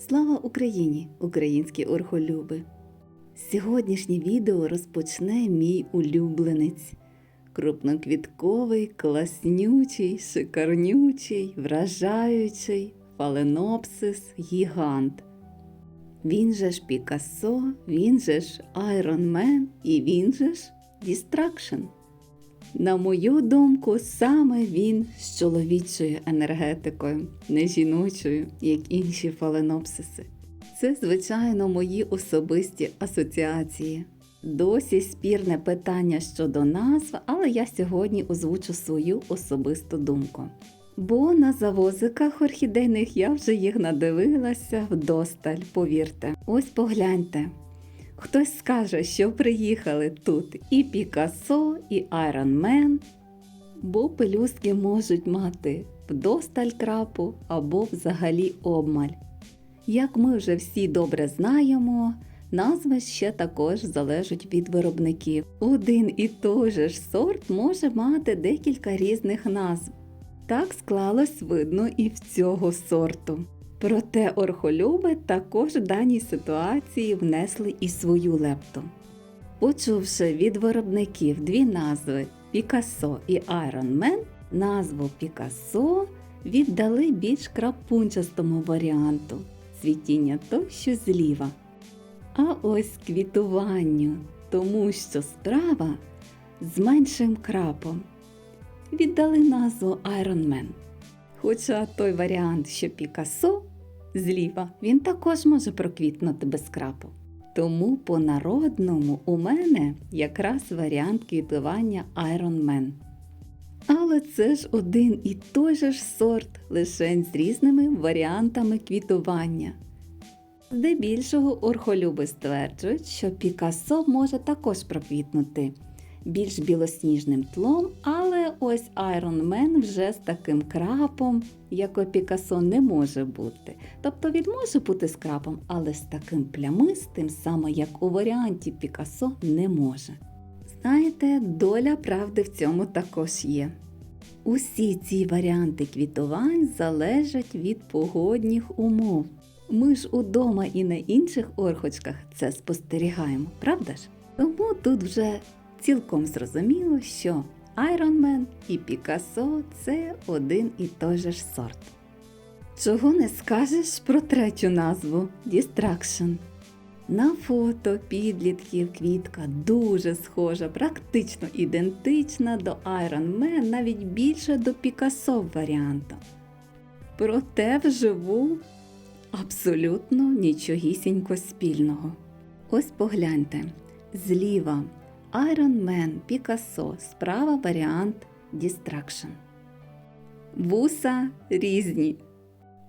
Слава Україні, українські орхолюби! Сьогоднішнє відео розпочне мій улюбленець. Крупноквітковий, класнючий, шикарнючий, вражаючий фаленопсис гігант. Він же ж Пікассо, він же ж Айрон Мен і він же ж Дістракшн. На мою думку, саме він з чоловічою енергетикою, не жіночою, як інші фаленопсиси. Це, звичайно, мої особисті асоціації. Досі спірне питання щодо назв, але я сьогодні озвучу свою особисту думку. Бо на завозиках орхідейних я вже їх надивилася вдосталь, повірте. Ось погляньте. Хтось скаже, що приїхали тут і Пікассо, і Айрон Мен, бо пелюстки можуть мати вдосталь крапу або взагалі обмаль. Як ми вже всі добре знаємо, назви ще також залежать від виробників. Один і той же ж сорт може мати декілька різних назв. Так склалось видно і в цього сорту. Проте орхолюби також в даній ситуації внесли і свою лепту. Почувши від виробників дві назви Пікассо і Man, назву Пікассо віддали більш крапунчастому варіанту цвітіння то, що зліва. А ось квітуванню, тому що справа з меншим крапом віддали назву Man. Хоча той варіант, що Пікассо зліва, він також може проквітнути без крапу. Тому по народному у мене якраз варіант квітування Iron Man. Але це ж один і той же ж сорт, лише з різними варіантами квітування. Здебільшого орхолюби стверджують, що Пікассо може також проквітнути більш білосніжним тлом, але ось Iron Man вже з таким крапом, як у Пікассо, не може бути. Тобто він може бути з крапом, але з таким плямистим, саме як у варіанті Пікассо, не може. Знаєте, доля правди в цьому також є. Усі ці варіанти квітувань залежать від погодних умов. Ми ж удома і на інших орхочках це спостерігаємо, правда ж? Тому тут вже цілком зрозуміло, що Iron Man і Пікассо це один і той же ж сорт. Чого не скажеш про третю назву Distraction. На фото підлітків квітка дуже схожа, практично ідентична до Iron Man, навіть більше до Пікассо варіанту. Проте вживу абсолютно нічогісінько спільного. Ось погляньте, зліва Iron Man Пікассо, справа варіант Distraction. Вуса різні.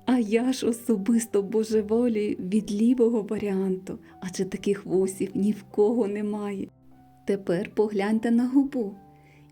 А я ж особисто божеволію від лівого варіанту, адже таких вусів ні в кого немає. Тепер погляньте на губу.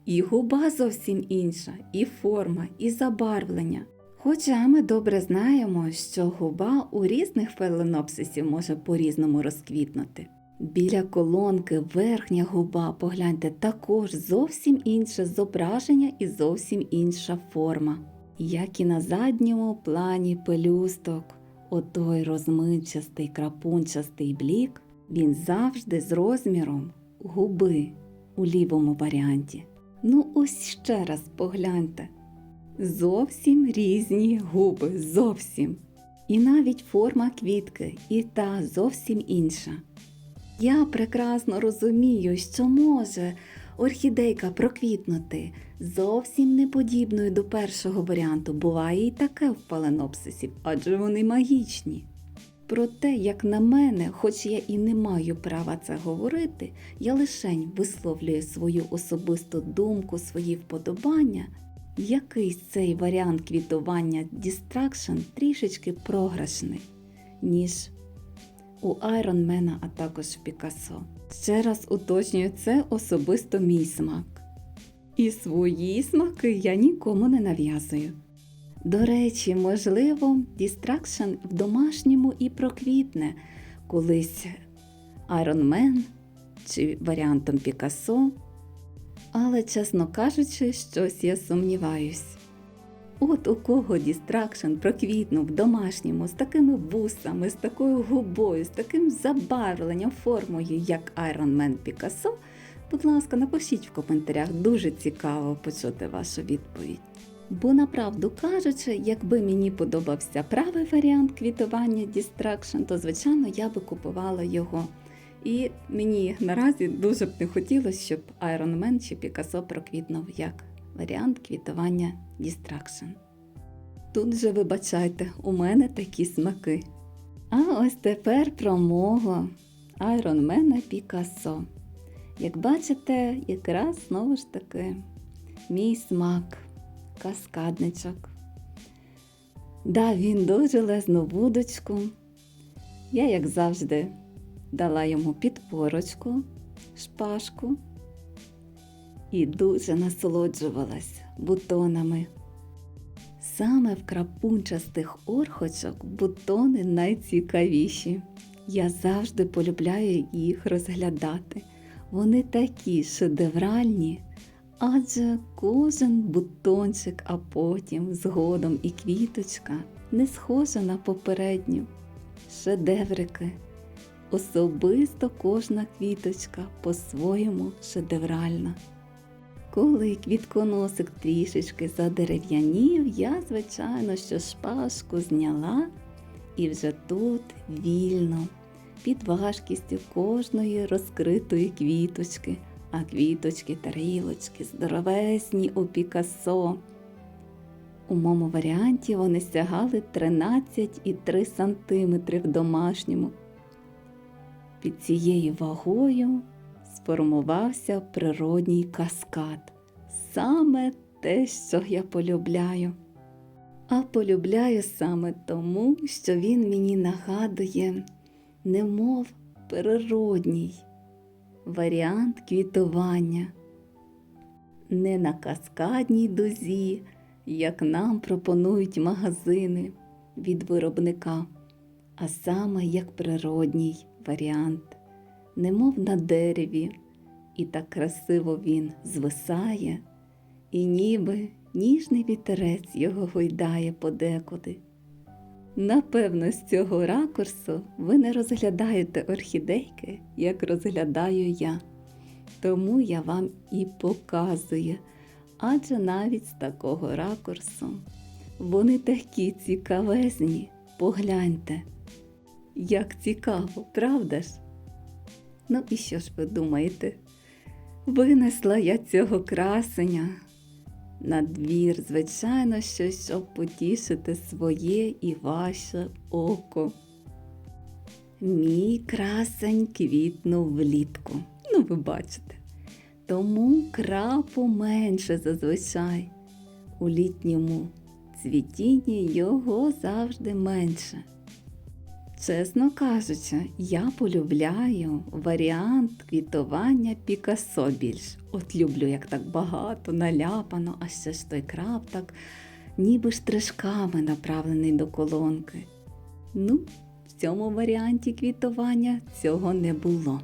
І губа зовсім інша, і форма, і забарвлення. Хоча ми добре знаємо, що губа у різних феленопсисів може по-різному розквітнути. Біля колонки верхня губа, погляньте, також зовсім інше зображення і зовсім інша форма. Як і на задньому плані пелюсток, отой розмитчастий крапунчастий блік, він завжди з розміром губи у лівому варіанті. Ну ось ще раз погляньте. Зовсім різні губи, зовсім. І навіть форма квітки, і та зовсім інша. Я прекрасно розумію, що може орхідейка проквітнути зовсім не подібною до першого варіанту. Буває і таке в паленопсисів, адже вони магічні. Проте, як на мене, хоч я і не маю права це говорити, я лишень висловлюю свою особисту думку, свої вподобання. Якийсь цей варіант квітування Distraction трішечки програшний, ніж у Айронмена, а також в Пікассо. Ще раз уточнюю, це особисто мій смак. І свої смаки я нікому не нав'язую. До речі, можливо, Distraction в домашньому і проквітне колись Man чи варіантом Пікассо. Але, чесно кажучи, щось я сумніваюсь. От у кого дістракшн проквітнув домашньому з такими вусами, з такою губою, з таким забарвленням, формою, як Iron Man Picasso, будь ласка, напишіть в коментарях, дуже цікаво почути вашу відповідь. Бо направду кажучи, якби мені подобався правий варіант квітування Distraction, то звичайно я би купувала його. І мені наразі дуже б не хотілося, щоб Iron Man чи Picasso проквітнув як варіант квітування Distraction. Тут же, вибачайте, у мене такі смаки. А ось тепер про мого Man Picasso. Як бачите, якраз знову ж таки мій смак, каскадничок. Дав він дуже лезну вудочку. Я, як завжди, дала йому підпорочку, шпажку і дуже насолоджувалась бутонами. Саме в крапунчастих орхочок бутони найцікавіші. Я завжди полюбляю їх розглядати. Вони такі шедевральні, адже кожен бутончик, а потім згодом і квіточка не схожа на попередню. Шедеврики. Особисто кожна квіточка по-своєму шедевральна. Коли квітконосик трішечки задерев'янів, я, звичайно, що шпажку зняла і вже тут вільно, під важкістю кожної розкритої квіточки, а квіточки тарілочки здоровесні у Пікассо. У моєму варіанті вони сягали 13,3 см в домашньому. Під цією вагою сформувався природній каскад. Саме те, що я полюбляю. А полюбляю саме тому, що він мені нагадує, немов природній варіант квітування. Не на каскадній дозі, як нам пропонують магазини від виробника, а саме як природній варіант немов на дереві, і так красиво він звисає, і ніби ніжний вітерець його гойдає подекуди. Напевно, з цього ракурсу ви не розглядаєте орхідейки, як розглядаю я. Тому я вам і показую, адже навіть з такого ракурсу вони такі цікавезні, погляньте. Як цікаво, правда ж? Ну і що ж ви думаєте? Винесла я цього красення на двір, звичайно, що щоб потішити своє і ваше око. Мій красень квітнув влітку. Ну, ви бачите. Тому крапу менше зазвичай. У літньому цвітінні його завжди менше. Чесно кажучи, я полюбляю варіант квітування Пікассо більш. От люблю, як так багато, наляпано, а ще ж той краб так, ніби штришками направлений до колонки. Ну, в цьому варіанті квітування цього не було.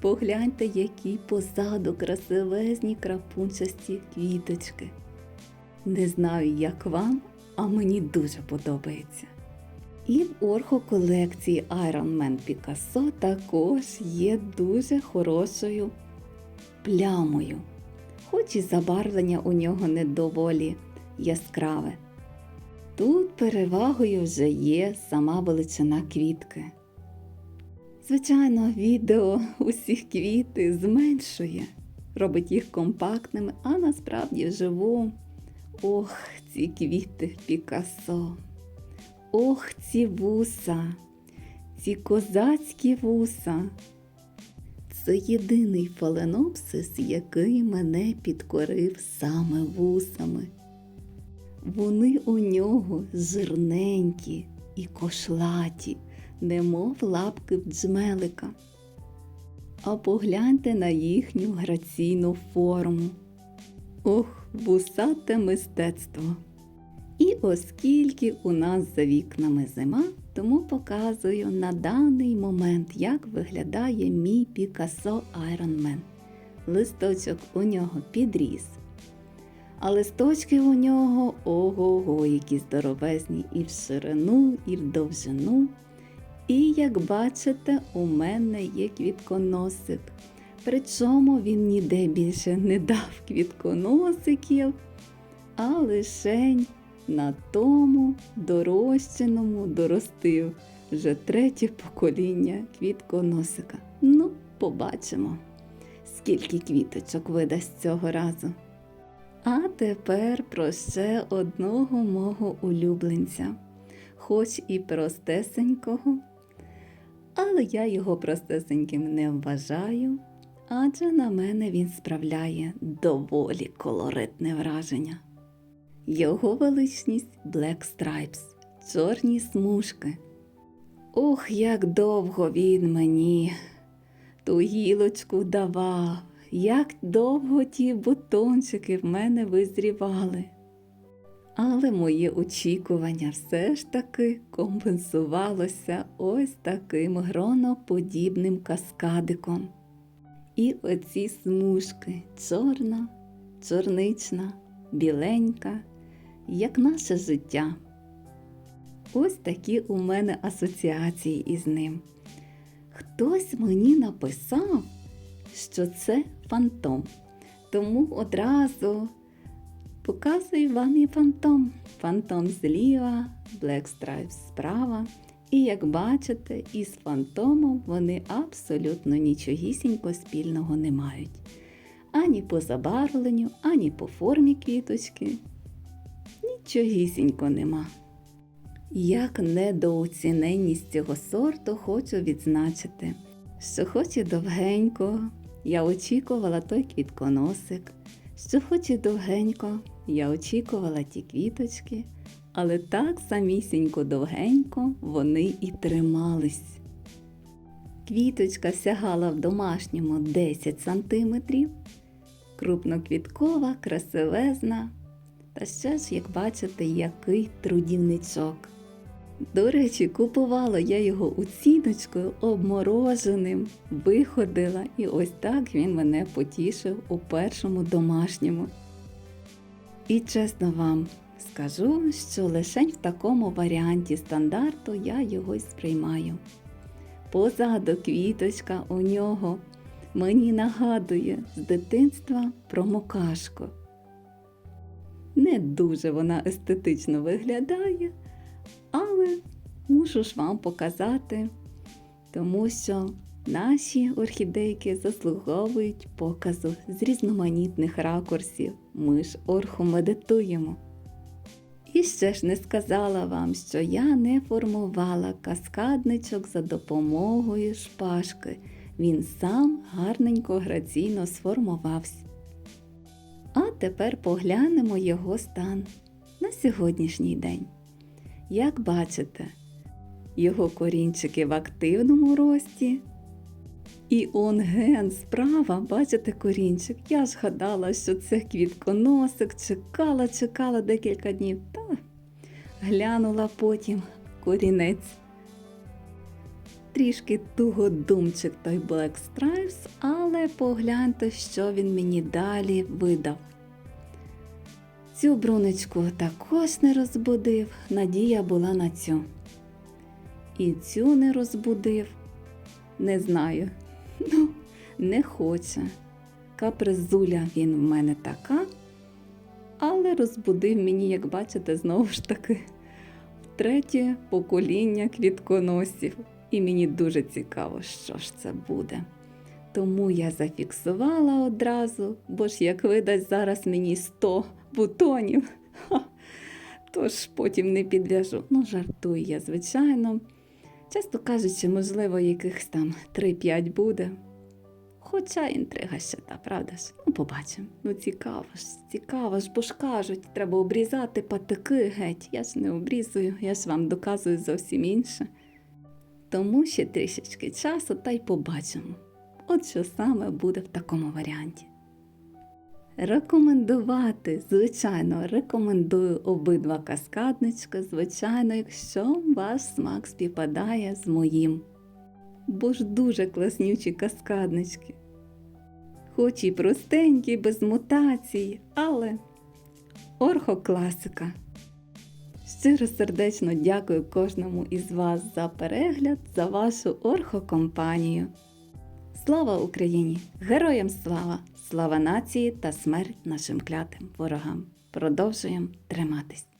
Погляньте, які позаду красивезні крапунчасті квіточки. Не знаю, як вам, а мені дуже подобається. І в орхоколекції Iron Man Picasso також є дуже хорошою плямою, хоч і забарвлення у нього не доволі яскраве. Тут перевагою вже є сама величина квітки. Звичайно, відео усіх квіти зменшує, робить їх компактними, а насправді вживу. Ох, ці квіти Пікассо! Ох, ці вуса, ці козацькі вуса. Це єдиний фаленопсис, який мене підкорив саме вусами. Вони у нього жирненькі і кошлаті, немов лапки в джмелика. А погляньте на їхню граційну форму. Ох, вусате мистецтво! І оскільки у нас за вікнами зима, тому показую на даний момент, як виглядає мій Picasso Iron Man. Листочок у нього підріс. А листочки у нього ого-го, які здоровезні і в ширину, і в довжину. І, як бачите, у мене є квітконосик. Причому він ніде більше не дав квітконосиків, а лишень на тому дорощеному доростив вже третє покоління квітконосика. Ну, побачимо, скільки квіточок видасть цього разу. А тепер про ще одного мого улюбленця, хоч і простесенького, але я його простесеньким не вважаю, адже на мене він справляє доволі колоритне враження. Його величність Black Stripes, чорні смужки. Ох, як довго він мені ту гілочку давав, як довго ті бутончики в мене визрівали. Але моє очікування все ж таки компенсувалося ось таким гроноподібним каскадиком. І оці смужки чорна, чорнична, біленька, як наше життя. Ось такі у мене асоціації із ним. Хтось мені написав, що це фантом. Тому одразу показую вам і фантом. Фантом зліва, Black Stripes справа. І як бачите, із фантомом вони абсолютно нічогісінько спільного не мають. Ані по забарвленню, ані по формі квіточки. Нічогісінько нема. Як недооціненність цього сорту хочу відзначити, що хоч і довгенько я очікувала той квітконосик, що хоч і довгенько я очікувала ті квіточки, але так самісінько довгенько вони і тримались. Квіточка сягала в домашньому 10 см, крупноквіткова, красивезна, ще ж, як бачите, який трудівничок. До речі, купувала я його оціночкою обмороженим, виходила, і ось так він мене потішив у першому домашньому. І чесно вам скажу, що лише в такому варіанті стандарту я його й сприймаю. Позаду квіточка у нього мені нагадує з дитинства про мокашку. Не дуже вона естетично виглядає, але мушу ж вам показати, тому що наші орхідейки заслуговують показу з різноманітних ракурсів. Ми ж орху медитуємо. І ще ж не сказала вам, що я не формувала каскадничок за допомогою шпажки. Він сам гарненько граційно сформувався. Тепер поглянемо його стан на сьогоднішній день. Як бачите, його корінчики в активному рості. І он ген справа, бачите корінчик? Я ж гадала, що це квітконосик, чекала, чекала декілька днів, та глянула потім корінець. Трішки тугодумчик той Black Stripes, але погляньте, що він мені далі видав. Цю брунечку також не розбудив, надія була на цю. І цю не розбудив, не знаю, ну, не хоче. Капризуля він в мене така, але розбудив мені, як бачите, знову ж таки третє покоління квітконосів. І мені дуже цікаво, що ж це буде. Тому я зафіксувала одразу, бо ж як видасть зараз мені 100 бутонів, ха, то ж потім не підв'яжу. Ну, жартую я, звичайно. Часто кажучи, можливо, якихось там 3-5 буде. Хоча інтрига ще та, правда ж? Ну, побачимо. Ну, цікаво ж, цікаво ж, бо ж кажуть, треба обрізати патики геть. Я ж не обрізую, я ж вам доказую зовсім інше. Тому ще трішечки часу та й побачимо. От що саме буде в такому варіанті. Рекомендувати, звичайно, рекомендую обидва каскаднички, звичайно, якщо ваш смак співпадає з моїм. Бо ж дуже класнючі каскаднички. Хоч і простенькі, без мутацій, але орхокласика. Щиро сердечно дякую кожному із вас за перегляд, за вашу орхокомпанію. Слава Україні! Героям слава! Слава нації та смерть нашим клятим ворогам! Продовжуємо триматись!